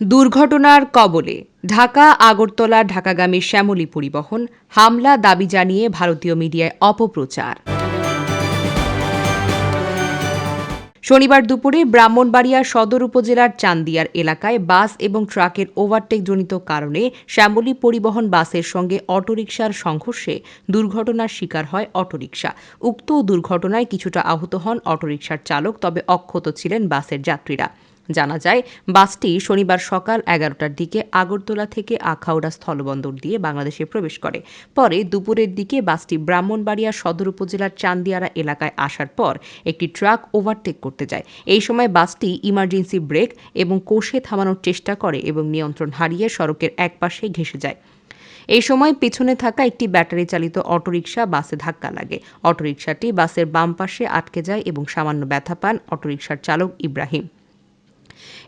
দুর্ঘটনার কবলে ঢাকা, আগরতলা ঢাকাগামী শ্যামলী পরিবহন হামলা দাবি জানিয়ে ভারতীয় মিডিয়ায় অপপ্রচার। শনিবার দুপুরে ব্রাহ্মণবাড়িয়া সদর উপজেলার চান্দিয়ার এলাকায় বাস এবং ট্রাকের ওভারটেকজনিত কারণে শ্যামলী পরিবহন বাসের সঙ্গে অটোরিকশার সংঘর্ষে দুর্ঘটনার শিকার হয় অটোরিকশা। উক্ত দুর্ঘটনায় কিছুটা আহত হন অটোরিকশার চালক, তবে অক্ষত ছিলেন বাসের যাত্রীরা। জানা যায়, বাসটি শনিবার সকাল এগারোটার দিকে আগরতলা থেকে আখাউড়া স্থলবন্দর দিয়ে বাংলাদেশে প্রবেশ করে। পরে দুপুরের দিকে বাসটি ব্রাহ্মণবাড়িয়া সদর উপজেলার চান্দিয়ারা এলাকায় আসার পর একটি ট্রাক ওভারটেক করতে যায়। এই সময় বাসটি ইমার্জেন্সি ব্রেক এবং কোষে থামানোর চেষ্টা করে এবং নিয়ন্ত্রণ হারিয়ে সড়কের একপাশে ঘেঁষে যায়। এই সময় পিছনে থাকা একটি ব্যাটারি চালিত অটোরিকশা বাসে ধাক্কা লাগে। অটোরিকশাটি বাসের বাম পাশে আটকে যায় এবং সামান্য ব্যথা পান অটোরিকশার চালক ইব্রাহিম।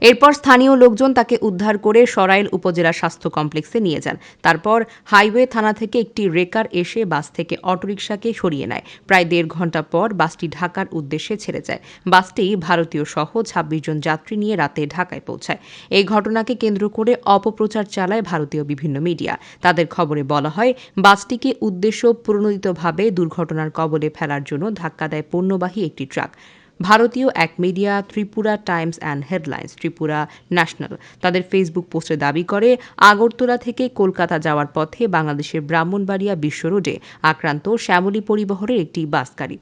এরপর স্থানীয় লোকজন তাকে উদ্ধার করে সরাইল উপজেলা স্বাস্থ্য কমপ্লেক্সে নিয়ে যান। তারপর হাইওয়ে থানা থেকে একটি রেকার এসে বাস থেকে অটোরিকশাকে সরিয়ে নেয়। প্রায় দেড় ঘণ্টা পর বাসটি ঢাকার উদ্দেশ্যে ছেড়ে যায়। বাসটি ভারতীয় সহ ছাব্বিশ জন যাত্রী নিয়ে রাতে ঢাকায় পৌঁছায়। এই ঘটনাকে কেন্দ্র করে অপপ্রচার চালায় ভারতীয় বিভিন্ন মিডিয়া। তাদের খবরে বলা হয়, বাসটিকে উদ্দেশ্য প্রণোদিতভাবে দুর্ঘটনার কবলে ফেলার জন্য ধাক্কা দেয় পণ্যবাহী একটি ট্রাক। ভারতীয় এক media Tripura Times and headlines, Tripura national, তাদের ফেসবুক পোস্টে দাবি করে, আগরতলা থেকে কলকাতা যাওয়ার পথে বাংলাদেশের ব্রাহ্মণবাড়িয়া বিশ্ব রোডে আক্রান্ত শ্যামলী পরিবহনের একটি বাস গাড়ি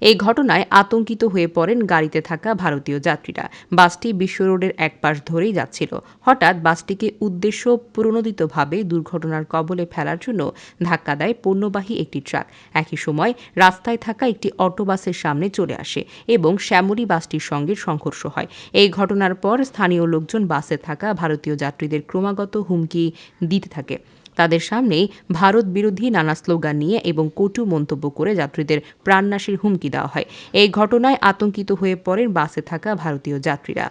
এই ঘটনায় আতঙ্কিত হয়ে পড়েন গাড়িতে থাকা ভারতীয় যাত্রীরা। বাসটি বিশ্ব রোডের এক পাশ ধরেই যাচ্ছিল। হঠাৎ বাসটিকে উদ্দেশ্য প্রণোদিতভাবে দুর্ঘটনার কবলে ফেলার জন্য ধাক্কা দেয় পণ্যবাহী একটি ট্রাক। একই সময় রাস্তায় থাকা একটি অটো বাসের সামনে চলে আসে এবং শ্যামলী বাসটির সঙ্গে সংঘর্ষ হয়। এই ঘটনার পর স্থানীয় লোকজন বাসে থাকা ভারতীয় যাত্রীদের ক্রমাগত হুমকি দিতে থাকে। তাদের সামনেই ভারত বিরোধী নানা স্লোগান নিয়ে এবং কটু মন্তব্য করে যাত্রীদের প্রাণনাশের হুমকি দেওয়া হয়। এই ঘটনায় আতঙ্কিত হয়ে পড়েন বাসে থাকা ভারতীয় যাত্রীরা।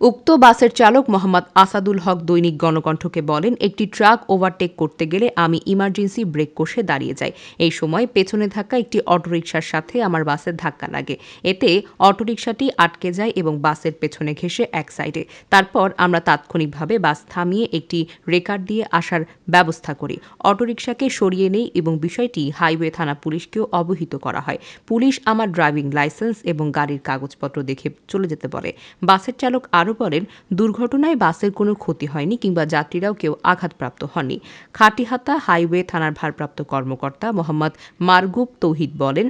উক্ত বাসের চালক মোহাম্মদ আসাদুল হক দৈনিক গণকণ্ঠকে বলেন, একটি ট্রাক ওভারটেক করতে গেলে আমি ইমার্জেন্সি ব্রেক কষে দাঁড়িয়ে যাই। এই সময় পেছনে থাকা একটি অটোরিকশার সাথে আমার বাসের ধাক্কা লাগে। এতে অটোরিকশাটি আটকে যায় এবং বাসের পেছনে ঘেঁষে এক সাইডে। তারপর আমরা তাৎক্ষণিকভাবে বাস থামিয়ে একটি রেকার দিয়ে আসার ব্যবস্থা করি। অটোরিকশাকে সরিয়ে নেই এবং বিষয়টি হাইওয়ে থানা পুলিশকেও অবহিত করা হয়। পুলিশ আমার ড্রাইভিং লাইসেন্স এবং গাড়ির কাগজপত্র দেখে চলে যেতে পারে বাসের চালক আরও বলেন, দুর্ঘটনায় বাসের কোনো ক্ষতি হয়নি কিংবা যাত্রীরাও কেউ আঘাতপ্রাপ্ত হননি। খাটিহাতা হাইওয়ে থানার ভারপ্রাপ্ত কর্মকর্তা মোহাম্মদ মারগুব তৌহিদ বলেন,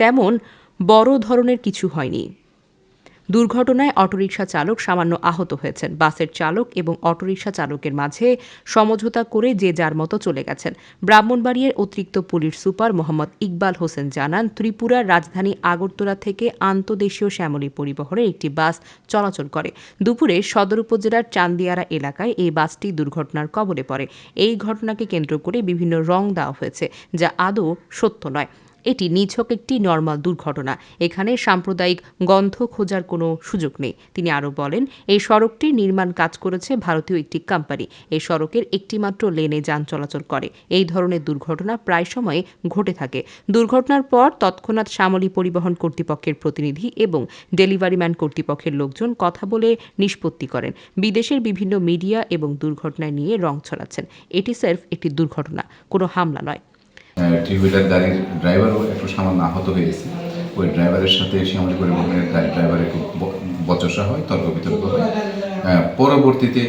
তেমন বড় ধরনের কিছু হয়নি। দুর্ঘটনায় অটোরিকশা চালক সামান্য আহত হয়েছেন। বাসের চালক এবং অটোরিকশা চালকের মাঝে সমঝোতা করে যে যার মতো চলে গেছেন। ব্রাহ্মণবাড়িয়ার অতিরিক্ত পুলিশ সুপার মোহাম্মদ ইকবাল হোসেন জানান ত্রিপুরার রাজধানী আগরতলা থেকে আন্তদেশীয় শ্যামলী পরিবহনের একটি বাস চলাচল করে। দুপুরে সদর উপজেলার চান্দিয়ারা এলাকায় এই বাসটি দুর্ঘটনার কবলে পড়ে। এই ঘটনাকে কেন্দ্র করে বিভিন্ন রং দেওয়া হয়েছে, যা আদৌ সত্য নয়। এটি নিছক একটি নর্মাল দুর্ঘটনা। এখানে সাম্প্রদায়িক গন্ধ খোঁজার কোনো সুযোগ নেই। তিনি আরও বলেন, এই সড়কটির নির্মাণ কাজ করেছে ভারতীয় একটি কোম্পানি। এই সড়কের একটিমাত্র লেনে যান চলাচল করে। এই ধরনের দুর্ঘটনা প্রায় সময় ঘটে থাকে। দুর্ঘটনার পর তৎক্ষণাৎ শ্যামলী পরিবহন কর্তৃপক্ষের প্রতিনিধি এবং ডেলিভারি ম্যান কর্তৃপক্ষের লোকজন কথা বলে নিষ্পত্তি করেন। বিদেশের বিভিন্ন মিডিয়া এবং দুর্ঘটনায় নিয়ে রং ছড়াচ্ছেন। এটি স্রেফ একটি দুর্ঘটনা, কোনো হামলা নয়। থ্রি হুইলার গাড়ির ড্রাইভারও একটু সামান্য আহত হয়েছে। ওই ড্রাইভারের সাথে শ্যামলী পরিবহনের গাড়ির ড্রাইভারের খুব বচসা হয় তর্ক বিতর্ক হয় পরবর্তীতে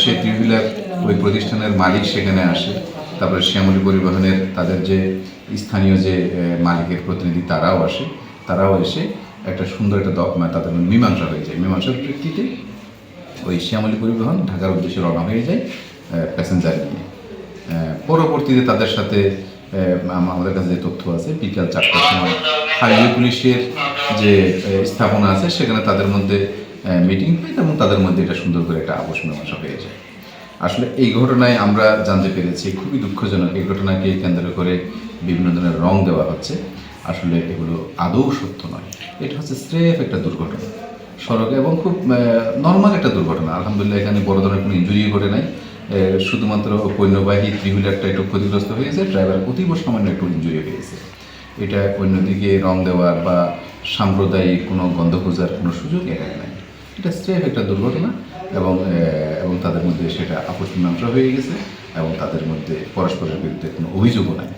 সে থ্রি হুইলার ওই প্রতিষ্ঠানের মালিক সেখানে আসে। তারপরে শ্যামলী পরিবহনের তাদের যে স্থানীয় যে মালিকের প্রতিনিধি তারাও আসে। তারাও এসে একটা সুন্দর একটা মানে তাদের মীমাংসা হয়ে যায়। মীমাংসার প্রেক্ষিতে ওই শ্যামলী পরিবহন ঢাকার উদ্দেশ্যে রওনা হয়ে যায় প্যাসেঞ্জার নিয়ে। পরবর্তীতে তাদের সাথে আমাদের কাছে যে তথ্য আছে, বিকাল চারটার সময় হাইওয়ে পুলিশের যে স্থাপনা আছে, সেখানে তাদের মধ্যে মিটিং হয় এবং তাদের মধ্যে এটা সুন্দর করে একটা আপোষ মীমাংসা হয়ে যায়। আসলে এই ঘটনায় আমরা জানতে পেরেছি, খুবই দুঃখজনক, এই ঘটনাকে কেন্দ্র করে বিভিন্ন ধরনের রং দেওয়া হচ্ছে। আসলে এগুলো আদৌ সত্য নয়। এটা হচ্ছে স্রেফ একটা দুর্ঘটনা। সড়কে এবং খুব নর্মাল একটা দুর্ঘটনা। আলহামদুলিল্লাহ, এখানে বড় ধরনের কোনো ইঞ্জুরি ঘটে নাই। শুধুমাত্র পণ্যবাহী থ্রি হুইলারটা একটু ক্ষতিগ্রস্ত হয়েছে, ড্রাইভার অতীব সামান্য একটু ইঞ্জুরি হয়েছে। এটা অন্যদিকে রং দেওয়ার বা সাম্প্রদায়িক কোনো গন্ধ খোঁজার কোনো সুযোগ এখানে নাই। এটা স্রেফ একটা দুর্ঘটনা এবং এবং তাদের মধ্যে সেটা মীমাংসা হয়ে গেছে এবং তাদের মধ্যে পরস্পরের বিরুদ্ধে কোনো অভিযোগও নাই।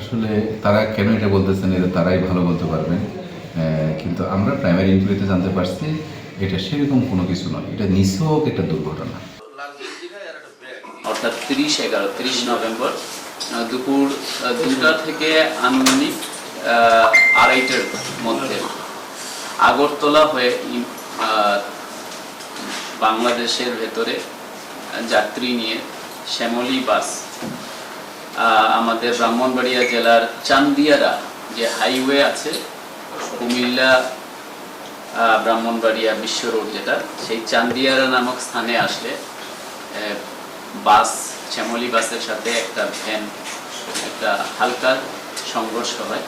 আসলে তারা কেন এটা বলতেছেন, এটা তারাই ভালো বলতে পারবেন। কিন্তু আমরা প্রাইমারি ইনকুয়ারিতে জানতে পারছি, এটা সেরকম কোনো কিছু নয়। এটা নিছক একটা দুর্ঘটনা। অর্থাৎ তিরিশ এগারো, তিরিশ নভেম্বর দুপুর দুটা থেকে আনুমানিক আড়াইটার মধ্যে আগরতলা হয়ে বাংলাদেশের ভেতরে যাত্রী নিয়ে শ্যামলী বাস আমাদের ব্রাহ্মণবাড়িয়া জেলার চান্দিয়ারা যে হাইওয়ে আছে, কুমিল্লা ব্রাহ্মণবাড়িয়া বিশ্ব রোড যেটা, সেই চান্দিয়ারা নামক স্থানে আসলে বাস, শ্যামলী বাসের সাথে একটা ভ্যান একটা হালকা সংঘর্ষ হয়।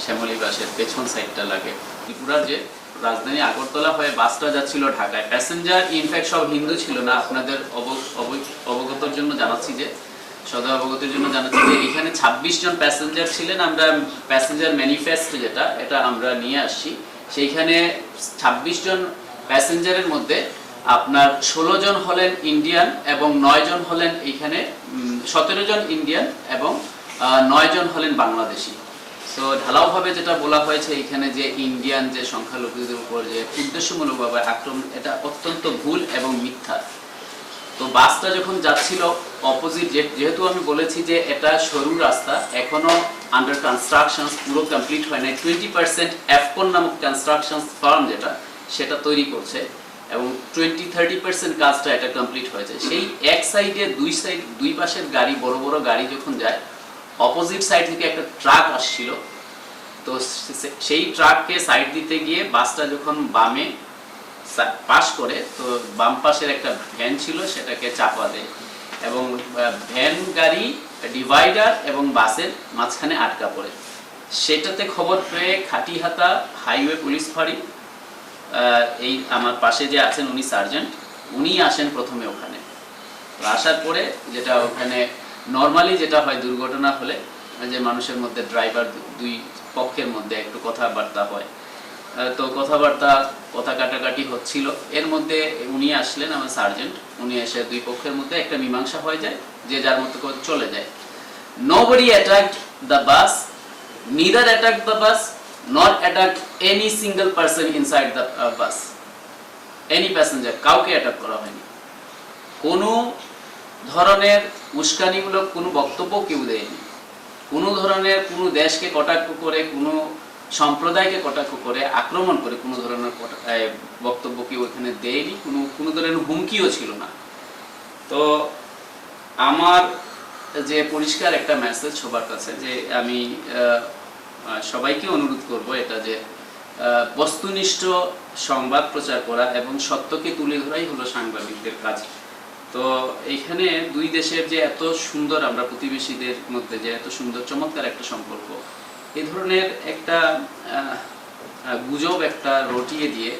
শ্যামলী বাসের পেছন সাইডটা লাগে। ত্রিপুরার যে রাজধানী আগরতলা হয়ে বাসটা যাচ্ছিল ঢাকায়। প্যাসেঞ্জার ইনফ্যাক্ট সব হিন্দু ছিল না। আপনাদের অব- অব- অবগতর জন্য জানাচ্ছি যে, সদা অবগতের জন্য জানাচ্ছি যে, এখানে ছাব্বিশ জন প্যাসেঞ্জার ছিলেন। আমরা প্যাসেঞ্জার ম্যানিফেস্ট যেটা, এটা আমরা নিয়ে আসছি। সেইখানে ছাব্বিশ জন প্যাসেঞ্জারের মধ্যে আপনার ষোলো জন হলেন ইন্ডিয়ান এবং নয় জন হলেন এইখানে সতেরো জন ইন্ডিয়ান এবং নয় জন হলেন বাংলাদেশি। তো ঢালাওভাবে যেটা বলা হয়েছে এখানে যে ইন্ডিয়ান যে সংখ্যালঘুদের উপর যে উদ্দেশ্যমূলকভাবে আক্রমণ, এটা অত্যন্ত ভুল এবং মিথ্যা। তো বাসটা যখন যাচ্ছিল অপোজিট যেহেতু আমি বলেছি যে এটা সরু রাস্তা, এখনও আন্ডার কনস্ট্রাকশন পুরো কমপ্লিট হয় নাই। টোয়েন্টি পার্সেন্ট অ্যাফকন নামক কনস্ট্রাকশন ফার্ম যেটা, সেটা তৈরি করছে। এবং টোয়েন্টি থার্টি পার্সেন্ট কাজটা এটা কমপ্লিট হয়েছে সেই এক সাইডে দুই সাইড দুই পাশের গাড়ি, বড় বড় গাড়ি যখন যায় অপোজিট সাইড থেকে একটা ট্রাক আসছিল। তো সেই ট্রাককে সাইড দিতে গিয়ে বাসটা যখন বামে পাশ করে, তো বাম পাশের একটা ভ্যান ছিল, সেটাকে চাপা দেয়। এবং ভ্যান গাড়ি ডিভাইডার এবং বাসের মাঝখানে আটকা পড়ে। সেটাতে খবর পেয়ে খাটিহাতা হাইওয়ে পুলিশ ফাঁড়ি এই আমার পাশে যে আছেন উনি সার্জেন্ট, উনি আসেন প্রথমে ওখানে। আসার পরে যেটা ওখানে নর্মালি যেটা হয় দুর্ঘটনা হলে, যে মানুষের মধ্যে ড্রাইভার দুই পক্ষের মধ্যে একটু কথাবার্তা হয়। তো কথাবার্তা, কথা কাটাকাটি হচ্ছিল। এর মধ্যে উনি আসলেন, আমার সার্জেন্ট। উনি এসে দুই পক্ষের মধ্যে একটা মীমাংসা হয়ে যায়, যে যার মতো করে চলে যায়। Nobody attacked the bus neither attacked the bus nor attacked any single person inside the uh, bus. Any passenger কাউকে অ্যাটাক করা হয়নি। কোনো ধরনের উস্কানিমূলক কোনো বক্তব্য কেউ দেয়নি। কোনো ধরনের কোনো দেশকে কটাক্ষ করে কোনো সম্প্রদায়কে কটাক্ষ করে আক্রমণ করে কোনো ধরনের বক্তব্য কেউ এখানে দেয়নি কোনো কোনো ধরনের হুমকিও ছিল না। তো আমার যে পরিষ্কার একটা মেসেজ সবার কাছে যে আমি সবাইকে অনুরোধ করব এটা যে বস্তুনিষ্ঠ সংবাদ প্রচার করা এবং সত্যকে তুলে ধরাই হলো সাংবাদিকদের কাজ। তো এখানে দুই দেশের যে এত সুন্দর আমরা প্রতিবেশীদের মধ্যে যে এত সুন্দর চমৎকার একটা সম্পর্ক, এ ধরনের একটা গুজব একটা রটিয়ে দিয়ে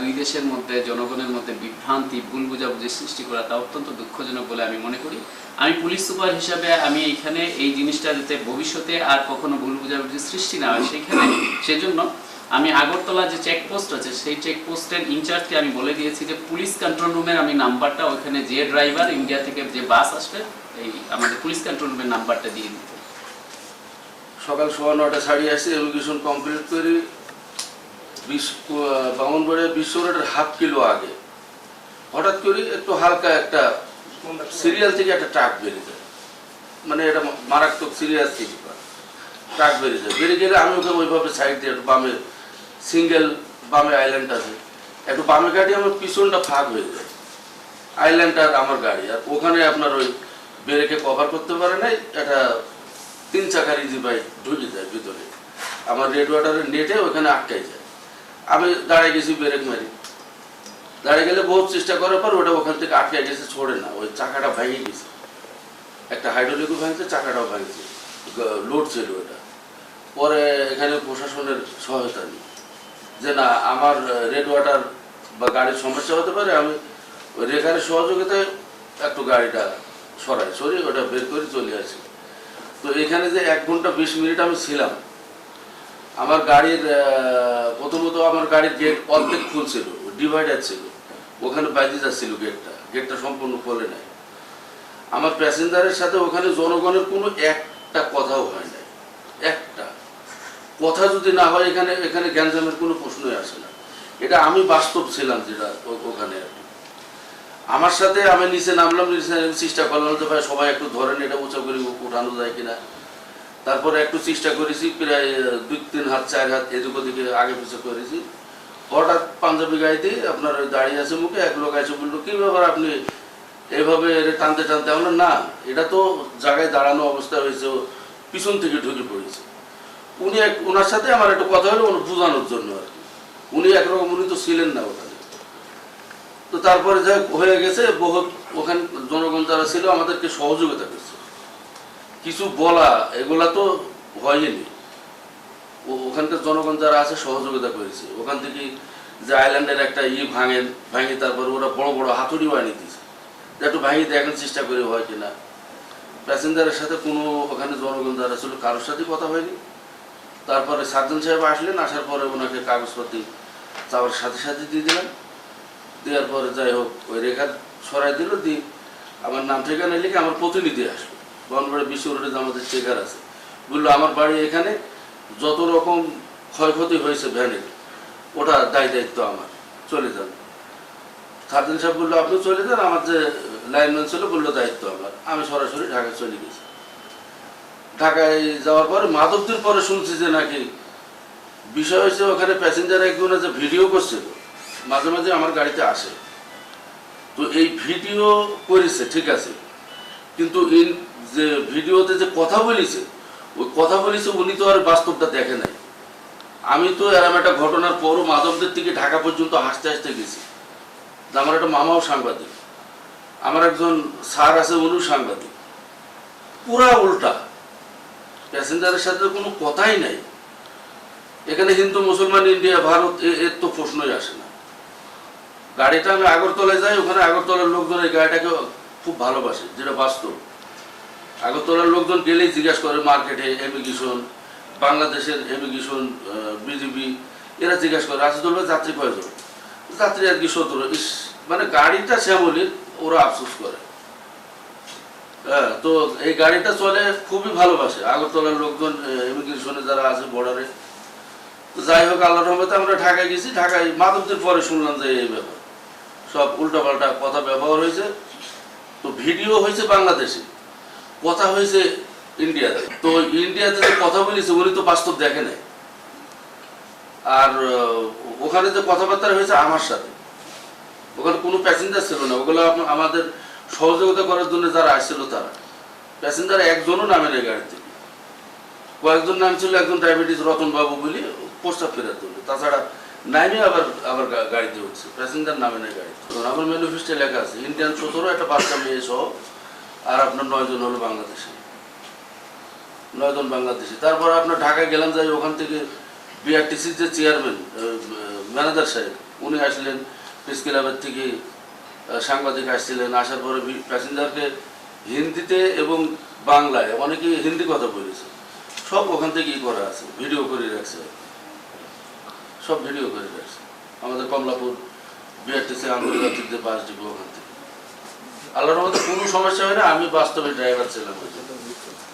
দুই দেশের মধ্যে, জনগণের মধ্যে বিভ্রান্তি, ভুল বোঝাবুঝি সৃষ্টি করা তা অত্যন্ত দুঃখজনক বলে আমি মনে করি। আমি পুলিশ সুপার হিসাবে আমি এইখানে এই জিনিসটা যাতে ভবিষ্যতে আর কখনো ভুল বোঝাবুঝি সৃষ্টি না হয় সেখানে সেজন্য আমি আগরতলা যে চেকপোস্ট আছে, সেই চেকপোস্টের ইনচার্জকে আমি বলে দিয়েছি যে, পুলিশ কন্ট্রোল রুমের আমি নাম্বারটা ওখানে যে ড্রাইভার ইন্ডিয়া থেকে যে বাস আসবে, এই আমাদের পুলিশ কন্ট্রোল রুমের নাম্বারটা দিয়ে দিতে। সকাল সোয়া নটা ছাড়িয়ে আসি এডুকেশন কমপ্লিট করি বিশ বামনবাড়িয়া বিশ্ব রোডের হাফ কিলো আগে। হঠাৎ করে একটু হালকা একটা সিরিয়াল থেকে একটা ট্রাক বেরিয়ে যায়। মানে এটা মারাত্মক সিরিয়াস থেকে ট্রাক বেরিয়ে যায়। বেরিয়ে গেলে আমি ওকে ওইভাবে সাইড দিয়ে একটু বামে সিঙ্গেল বামে আইল্যান্ড আছে। একটু বামে গাড়ি আমার পিছনটা ফাঁক হয়ে যায়। আইল্যান্ড আর আমার গাড়ি। আর ওখানে আপনার ওই ব্রেকে কভার করতে পারে নাই, একটা তিন চাকার ইজি বাইক ঢুকে যায় ভিতরে। আমার রেড ওয়াটারের নেটে ওখানে আটকাই যায়। আমি দাঁড়িয়ে গেছি ব্রেক মারি। দাঁড়িয়ে গেলে বহুত চেষ্টা করার পর ওটা ওখান থেকে আটকে গেছে, ছোড়ে না। ওই চাকাটা ভেঙে গেছে। একটা হাইড্রোলিকও ভাঙছে, চাকাটাও ভাঙছে। লোড ছিল ওটা। পরে এখানে প্রশাসনের সহায়তা নিই। যে না, আমার রেড ওয়াটার বা গাড়ির সমস্যা হতে পারে, আমি রেখারের সহযোগিতায় একটু গাড়িটা সরাই, সরিয়ে ওটা বের করে চলে আসি। তো এখানে যে এক ঘণ্টা বিশ মিনিট আমি ছিলাম আমার গাড়ির প্রথমত আমার গাড়ির গেট অর্ধেক খুলছিল ডিভাইডার ছিল। ওখানে বাইরে যাচ্ছিল গেটটা গেটটা সম্পূর্ণ খোলে নাই। আমার প্যাসেঞ্জারের সাথে ওখানে জনগণের কোনো একটা কথাও হয় নাই। একটা। কথা যদি না হয়, এখানে এখানে গ্যাঞ্জামের কোনো প্রশ্নই আসে না। এটা আমি বাস্তব ছিলাম যেটা ওখানে আর। আমার সাথে আমি নিচে নামলাম, নিচে চেষ্টা করলাম যে ভাই সবাই একটু ধরেন, এটা উঁচা করে উঠানো যায় কিনা। তারপরে একটু চেষ্টা করেছি, প্রায় দুই, তিন হাত, চার হাত এদিক ওদিকে আগে পিছু করেছি। হঠাৎ পাঞ্জাবি গাইতে আপনার দাঁড়িয়ে আছে মুখে, এক লোক এসে বলল, কি ব্যাপার আপনি এইভাবে এর টানতে টানতে? আমরা, না, এটা তো জায়গায় দাঁড়ানো অবস্থা হয়েছে পিছন থেকে ঢুকে পড়েছে। উনি এক ওনার সাথে আমার একটু কথা হলো ওনার বোঝানোর জন্য আর কি। উনি একরকম, উনি তো ছিলেন না ওখানে। তো তারপরে যা হয়ে গেছে বহুত ওখানে জনগণ যারা ছিল আমাদেরকে সহযোগিতা করছে। কিছু বলা, এগুলা তো হয়নি। ওখানকার জনগণ যারা আছে, সহযোগিতা করেছে। ওখান থেকে যে আইল্যান্ডের একটা ই ভাঙেন ভাঙে, তারপর ওরা বড় বড় হাতুড়িও আনিয়ে দিয়েছে। একটু ভাঙি দেখার চেষ্টা করে হয় কিনা। প্যাসেঞ্জারের সাথে কোনো ওখানে জনগণ যারা ছিল, কারোর সাথে কথা হয়নি। তারপরে সার্জন সাহেব আসলেন, আসার পরে ওনাকে কাগজপত্র চাওয়ার সাথে সাথে দিয়ে দিলেন। দেওয়ার পরে যাই হোক, ওই রেখা সরাই দিল, দিয়ে আমার নাম, ঠিকানা লিখে আমার প্রতিনিধি আসলো। বনবাড়ি বিশ্ব রোডে আমাদের চেকার আছে। বলল, আমার বাড়ি এখানে, যত রকম ক্ষয়ক্ষতি হয়েছে ভ্যানের, ওটা দায় দায়িত্ব আমার, চলে যান সার্জন সাহেব বলল, আপনি চলে যান, আমার যে লাইনম্যান ছিল, বলল দায়িত্ব আমার, আমি সরাসরি ঢাকায় চলে গেছি। ঢাকায় যাওয়ার পরে মাধবদিন পরে শুনছি যে নাকি বিষয় হয়েছে, ওখানে প্যাসেঞ্জার একজনে যে ভিডিও করছিল। মাঝে মাঝে আমার গাড়িতে আসে। তো এই ভিডিও করেছে, ঠিক আছে। কিন্তু যে ভিডিওতে যে কথা বলেছে, ওই কথা বলেছে উনি তো আর বাস্তবটা দেখে নাই। আমি তো এরম একটা ঘটনার পরও মাধবদের থেকে ঢাকা পর্যন্ত হাসতে হাসতে গেছি। আমার একটা মামাও সাংবাদিক, আমার একজন স্যার আছে, উনিও সাংবাদিক। পুরা উল্টা। প্যাসেঞ্জারের সাথে কোনো কথাই নাই। এখানে হিন্দু, মুসলমান, ইন্ডিয়া, ভারত এর তো প্রশ্নই আসে না। গাড়িটা আমি আগরতলায় যাই, ওখানে আগরতলার লোকজন এই গাড়িটাকে খুব ভালোবাসে, যেটা বাস্তব। আগরতলার লোকজন গেলেই জিজ্ঞাসা করে মার্কেটে এমিগ্রেশন বাংলাদেশের এমিগ্রেশন বিজিবি, এরা জিজ্ঞাসা করে রাজদুল ভাই যাত্রী কয়জন? যাত্রী আর কি সতেরো। ইস মানে গাড়িটা শ্যামলির, ওরা আফসোস করে। হ্যাঁ তো এই গাড়িটা চলে খুবই ভালোবাসে। আগরতলার লোকজন ইমিগ্রেশনে যারা আছে বর্ডারে যাই হোক আল্লাহ রহমতে আমরা ঢাকায় গেছি। ঢাকায় মাধবদের পরে শুনলাম যে এই ব্যাপার। সব উল্টাপাল্টা কথা ব্যবহার হয়েছে। তো ভিডিও হয়েছে বাংলাদেশে। কথা হয়েছে ইন্ডিয়াতে তো ইন্ডিয়াতে যে কথা বলেছে, উনি তো বাস্তব দেখে নাই। আর ওখানে যে কথাবার্তা হয়েছে আমার সাথে, ওখানে কোনো প্যাসেঞ্জার ছিল না। ওগুলো আমাদের সহযোগিতা করার জন্য যারা আসছিল তারা। প্যাসেঞ্জার একজনও নামে নেই গাড়ি থেকে কয়েকজন নাম ছিল, একজন ডায়াবেটিস রতন বাবু বলি প্রস্তাব ফেরার জন্য তাছাড়া নামে আবার আবার গাড়িতে উঠছে। প্যাসেঞ্জার নামে নেই গাড়ি তো আমার ম্যানিফেস্টে লেখা আছে ইন্ডিয়ান সতেরো, একটা বাচ্চা মেয়ে সহ আর আপনার নয়জন হলো বাংলাদেশে। নয়জন বাংলাদেশি। তারপর আপনার ঢাকায় গেলাম, যাই ওখান থেকে বিআরটিসির যে চেয়ারম্যান ম্যানেজার সাহেব, উনি আসলেন প্রেস ক্লাবের থেকে সাংবাদিক আসছিলেন। আসার পরে প্যাসেঞ্জারকে হিন্দিতে এবং বাংলায় অনেকে হিন্দি কথা বলেছে। সব ওখান থেকেই করা আছে। ভিডিও করে রাখছে। সব ভিডিও করে রাখছে। আমাদের কমলাপুর বিআরটিসি আন্তর্জাতিক যে বাস ডিপো ওখান থেকে। আল্লাহর মধ্যে কোনো সমস্যা হয় না আমি বাস্তবে ড্রাইভার ছিলাম।